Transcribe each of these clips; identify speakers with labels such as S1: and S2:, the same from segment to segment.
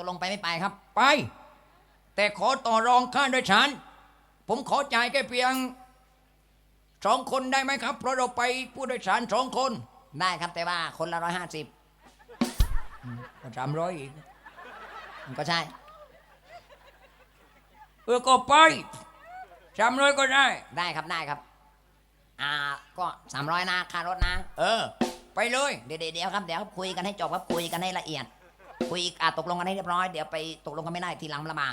S1: กลงไปไม่ไปครับ
S2: ไป แต่ขอต่อรองค่าโดยสารผมขอจ่ายแค่เพียงสองคนได้ไหมครับ เพราะเราไปผู้โดยสารสองคน
S1: ได้ครับแต่ว่าคนละร้อยห้าสิบ
S2: ก็สามร้อยอีก
S1: มันก็ใช่
S2: เออก็ไปสามร้อยก็ได้
S1: ได้ครับได้ครับ อ่าก็สามร้อยนะค่ารถนะ
S2: เออ ไปเลย
S1: เดี๋ยวเดี๋ยวเดี๋ยวครับเดี๋ยวคุยกันให้จบครับคุยกันให้ละเอียด คุยอ่าตกลงกันให้เรียบร้อย เดี๋ยวไปตกลงกันไม่ได้ทีหลังละมา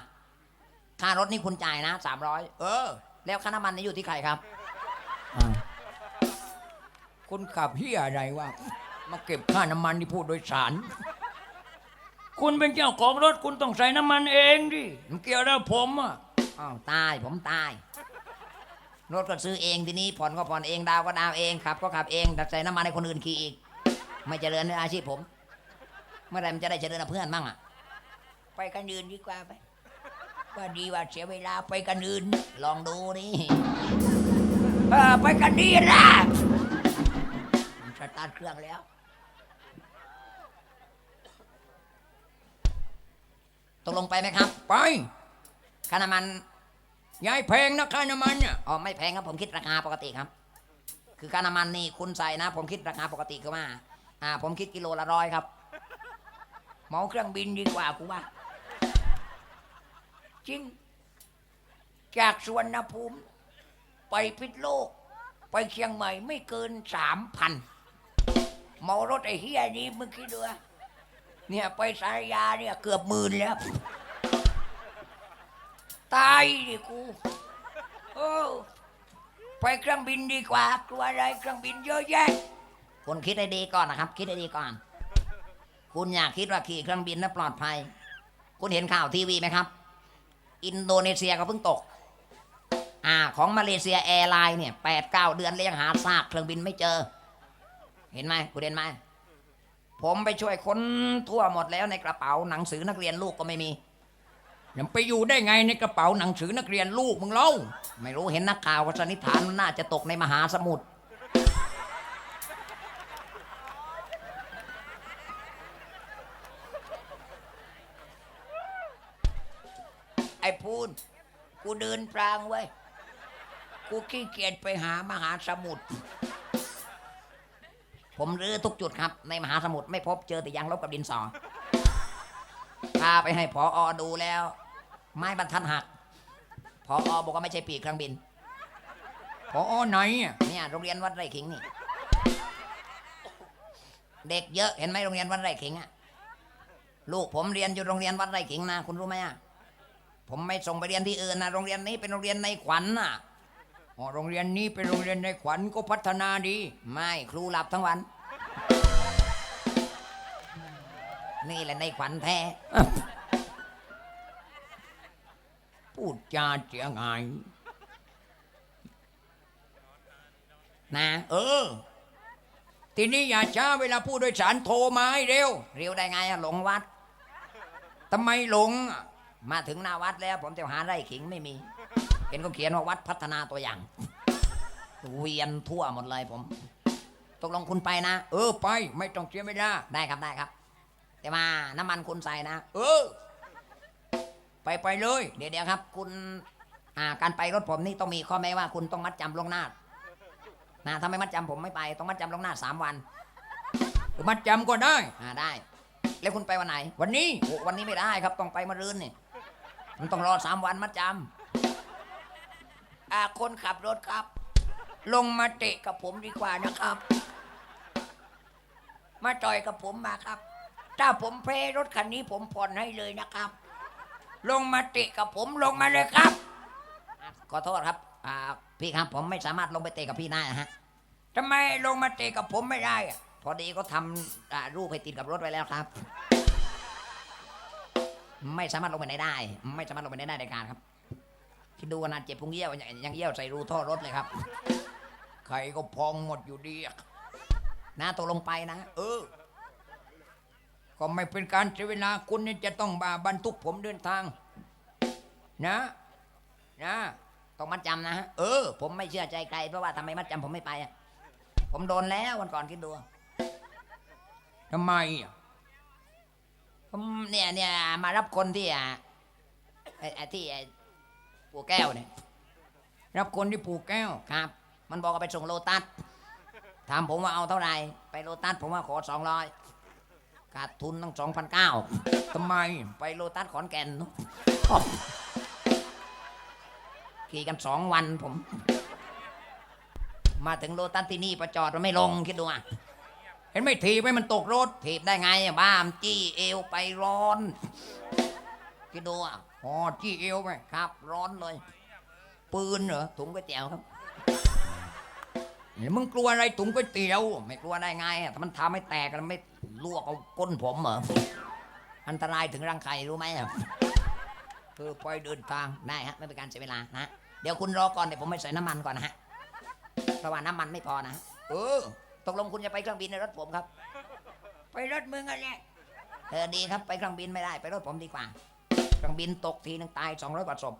S1: ค่ารถนี่คุณจ่ายนะสามร้อย
S2: เออ
S1: แล้วค่าน้ำมันนี่อยู่ที่ใครครับ
S2: คุณขับเฮียอะไรวะมาเก็บค่าน้ำมันที่ผู้โดยสาร คุณเป็นเจ้าของรถคุณต้องใส่น้ำมันเองดิมันเกี่ยวแล้วผมอะ
S1: อ้าวตายผมตาย รถก็ซื้อเองทีนี้ผ่อนก็ผ่อนเองดาวก็ดาวเองขับ ก็ขับเองแต่ใส่น้ำมันให้คนอื่นขี่อีก ไม่เจริญในอาชีพผม เมื่อไหรมันจะได้เจริญกับเพื่อนบ้างอะ
S2: ไปกันอื่นดีกว่าไป ว่าดีว่าเสียเวลาไปกันอื่น
S1: ลองดูนี่
S2: เออไปกันดีละสตาร์ทเครื่องแล้ว
S1: ตกลงไปไหมครับ
S2: ไป
S1: ค่าน้ำมัน
S2: ยายแพงนะค่าน้ำมันเนี่ย
S1: อ๋อไม่แพงครับผมคิดราคาปกติครับ คือค่าน้ำมันนี่คุณใส่นะ ผมคิดราคาปกติคือว่า อ่า ผมคิดกิโลละร้อยครับ
S2: เหมาเครื่องบินดีกว่ากูว่า จริง จากสวนภูมิ ไปพิษโลก ไปเชียงใหม่ไม่เกินสามพันเหมารถไอ้เฮียนี้มึงคิดดูเนี่ยไปสารยาเนี่ยเกือบหมื่นแล้ว ตายดิกูโอ้ไปเครื่องบินดีกว่ากลัวอะไรเครื่องบินเยอะแยะ
S1: คุณคิดให้ดีก่อนนะครับ คิดให้ดีก่อน คุณอยากคิดว่าขี่เครื่องบินแล้วปลอดภัย คุณเห็นข่าวทีวีไหมครับ อินโดนีเซียก็เพิ่งตก อ่า ของมาเลเซียแอร์ไลน์เนี่ยแปดเก้าเดือนแล้วยังหาซากเครื่องบินไม่เจอ เห็นไหมคุณเห็นไหมผมไปช่วยค้นทั่วหมดแล้วในกระเป๋าหนังสือนักเรียนลูกก็ไม่มี
S2: ยังไปอยู่ได้ไงในกระเป๋าหนังสือนักเรียนลูกมึงเล่า
S1: ไม่รู้เห็นนักข่าวว่าสันนิษฐานน่าจะตกในมหาสมุทร
S2: พูนกูเดินพรางไว้ยกูขี้เกียจไปหามหาสมุทร
S1: ผมรื้อทุกจุดครับ ในมหาสมุทรไม่พบเจอแต่ยางลบกับดินสอ พาไปให้พออดูแล้ว ไม้บรรทัดหัก พออบอกว่าไม่ใช่ปีกเครื่องบิน
S2: พออไหนอะ
S1: เนี่ยโรงเรียนวัดไร่ขิงนี่ เด็กเยอะเห็นไหมโรงเรียนวัดไร่ขิงอะลูกผมเรียนอยู่โรงเรียนวัดไร่ขิงนะคุณรู้ไหมอะ ผมไม่ส่งไปเรียนที่อื่นนะโรงเรียนนี้เป็นโรงเรียนในขวัญน่ะ
S2: อ๋อโรงเรียนนี้เป็นโรงเรียนในขวัญก็พัฒนาดี
S1: ไม่ครูหลับทั้งวัน นี่แหละในขวัญแท้
S2: พูดจาเสียงาย
S1: นะ
S2: เออ ทีนี้อย่าช้าเวลาผู้โดยสารโทรมาให้เร็ว
S1: เรียวได้ไงอะหลงวัด
S2: ทำไมหลงอะ
S1: มาถึงหน้าวัดแล้ว ผมจะหาไร่ขิงไม่มี เห็นเขาเขียนว่าวัดพัฒนาตัวอย่างเวียนทั่วหมดเลยผมตกลงคุณไปนะ
S2: เออไปไม่ต้องเสียเวลา
S1: ได้ครับได้ครับ แต่ว่าน้ำมันคุณใส่นะ
S2: เออ ไปไปเลย
S1: เดี๋ยวเดี๋ยวครับ คุณอ่าการไปรถผมนี่ต้องมีข้อแม้ว่าคุณต้องมัดจำล่วงหน้านะถ้าไม่มัดจำผมไม่ไป ต้องมัดจำล่วงหน้าสามวัน
S2: มัดจำก็ได้
S1: อ่าได้ แล้วคุณไปวันไหน
S2: วันนี้
S1: วันนี้ไม่ได้ครับต้องไปมารืนนี่ มันต้องรอสามวันมัดจ
S2: อาคนขับรถครับ ลงมาเตะกับผมดีกว่านะครับ มาต่อยกับผมมาครับ ถ้าผมเพลรถคันนี้ผมผ่อนให้เลยนะครับ ลงมาเตะกับผมลงมาเลยครับ
S1: ขอโทษครับอ่าพี่ครับผมไม่สามารถลงไปเตะกับพี่ได้นะฮะ
S2: ทำไมลงมาเตะกับผมไม่ได้อะ
S1: พอดีก็ทำอ่ารูปให้ติดกับรถไว้แล้วครับ ไม่สามารถลงไปไหนได้ ไม่สามารถลงไปไหนได้ในการครับคิดดูขนาดเจ็บพุงเยี่ยวยังเยี่ยวใส่รูท่อรถเลยครับ
S2: ใครก็พองหมดอยู่ดี
S1: นะตกลงไปนะ
S2: เออ ก็ไม่เป็นการเสียเวลาคุณนี่จะต้องบาบรรทุกผมเดินทาง นะ นะ
S1: ต้องมัดจำนะฮะ
S2: เออ
S1: ผมไม่เชื่อใจใครเพราะว่าทำไมมัดจำผมไม่ไปอะผมโดนแล้ววันก่อนคิดดู
S2: ทำไมอะ
S1: ผมเนี่ยเนี่ยมารับคนที่อะไอ้ไอ้ที่ไอ้ปูแก้วเนี่ย
S2: รับคนที่ผูกแก้ว
S1: ครับ มันบอกว่าไปส่งโลตัสถามผมว่าเอาเท่าไหร่ไปโลตัสผมว่าขอสองร้อยขาดทุนตั้งสองพันเก้า
S2: ทำไม
S1: ไปโลตัสขอนแก่นขี่กันสองวันผม มาถึงโลตัสที่นี่ประจอดมันไม่ลงคิดดูอะ
S2: ห็นไม่ถีบให้มันตกรถ
S1: ถีบได้ไงบ้ามจี้เอวไปร้อนคิดดูอะ
S2: อ๋อจี้เอวไป
S1: ครับ ร้อนเลย ปืนเหรอถุงก๋วยเตี๋ยวครับ
S2: มึงกลัวอะไรถุงก๋วยเตี๋ยว
S1: ไม่กลัวได้ไงถ้ามันทำให้แตกแล้วไม่ลวกเอาก้นผมเหรออันตรายถึงรังไข่รู้ไหมอะคือปล่อยเดินทางได้ฮะไม่เป็นการเสียเวลานะเดี๋ยวคุณรอก่อนเดี๋ยวผมไปใส่น้ำมันก่อนนะฮะเพราะว่าน้ำมันไม่พอนะ
S2: เออ
S1: ตกลงคุณจะไปเครื่องบินในรถผมครับ
S2: ไปรถมึงอะไร
S1: เออดีครับไปเครื่องบินไม่ได้ไปรถผมดีกว่า เครื่องบินตกทีนึงตายสองร้อยกว่าศพ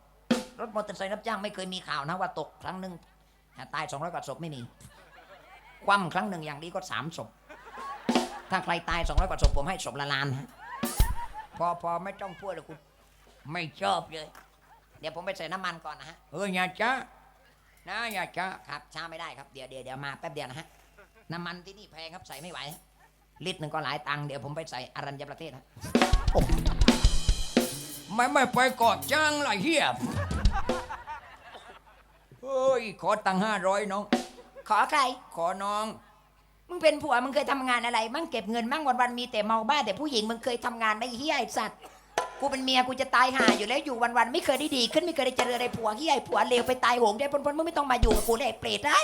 S1: รถมอเตอร์ไซค์รับจ้างไม่เคยมีข่าวนะว่าตกครั้งหนึ่งตายสองร้อยกว่าศพไม่มี คว่ำครั้งหนึ่งอย่างดีก็สามศพ ถ้าใครตายสองร้อยกว่าศพผมให้ศพละล้านฮะ
S2: พอพอไม่ต้องพูดแล้วกู
S1: ไม่ชอบเลย เดี๋ยวผมไปใส่น้ำมันก่อนนะฮะ
S2: เอออย่าจ้านะอย่าจ้า
S1: ครับช้าไม่ได้ครับ เดี๋ยวเดี๋ยวเดี๋ยวมาแป๊บเดียวนะฮะ น้ำมันที่นี่แพงครับใส่ไม่ไหวฮะลิตรหนึ่งก็หลายตังค์เดี๋ยวผมไปใส่อรัญญประเทศฮะ
S2: ไม่ไม่ไปกอดจ้างล่ะเฮียเฮ้ยขอตังค์ห้าร้อยน้อง
S1: ขอใคร
S2: ขอน้อง
S1: มึงเป็นผัวมึงเคยทำงานอะไร มั่งเก็บเงินมั่งวันวันๆมีแต่เมาบ้าแต่ผู้หญิงมึงเคยทำงานไหม่เฮียไอสัตว์กูเป็นเมียกูจะตายห่าอยู่แล้วอยู่วันวันๆไม่เคยได้ดีขึ้นไม่เคยได้เจริญอะไรผัวเฮียไอผัวเลวไปตายโหงได้พ้นๆมึงไม่ต้องมาอยู่กับกูเลยไอ้เปรตได้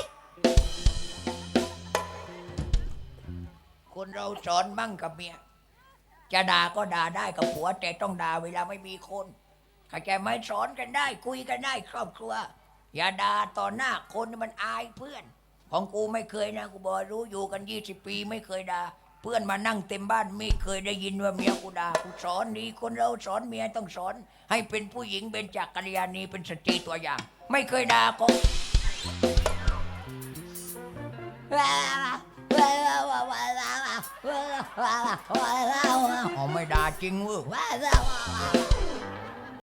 S2: คนเราสอนมั่งกับเมีย จะด่าก็ด่าได้กับผัว แต่ต้องด่าเวลาไม่มีคนเข้าใจไหมสอนกันได้ คุยกันได้ครอบครัว อย่าด่าต่อหน้าคนมันอายเพื่อน ของกูไม่เคยนะกูบอกรู้อยู่กันยี่สิบปีไม่เคยด่าเพื่อนมานั่งเต็มบ้านไม่เคยได้ยินว่าเมียกูด่ากูสอนดีคนเราสอนเมียต้องสอน ให้เป็นผู้หญิงเป็นจากกัลยาณีเป็นสตรีตัวอย่าง ไม่เคยด่าก็อ๋อ ไม่ได้จริงเว้ย